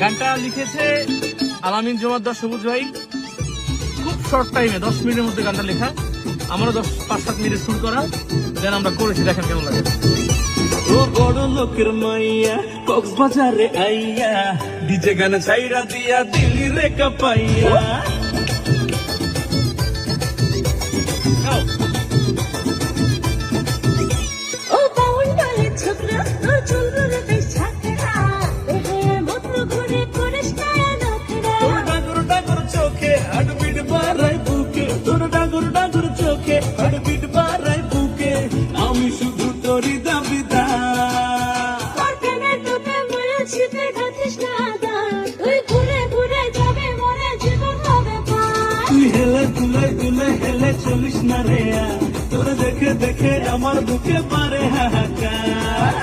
গানটা লিখেছে আলামিন জমাদ্দার সবুজ ভাই। খুব শর্ট টাইমে দশ মিনিটের মধ্যে গানটা লেখা। আমারও দশ, পাঁচ, সাত মিনিট শুরু করা। দেন আমরা করেছি, দেখেন কেমন লাগে। বড় লোকের মাইয়া, কক্সবাজারে আইয়া ডিজে গান চাইরা দিয়া দিলি রে কাপাইয়া। হার্টবিট বুকে আমি শুধু তোরই তুই হেলে তুলে তুলে হেলে চলিস না রে তোর দেখে দেখে আমার বুকে পারে হাহাকার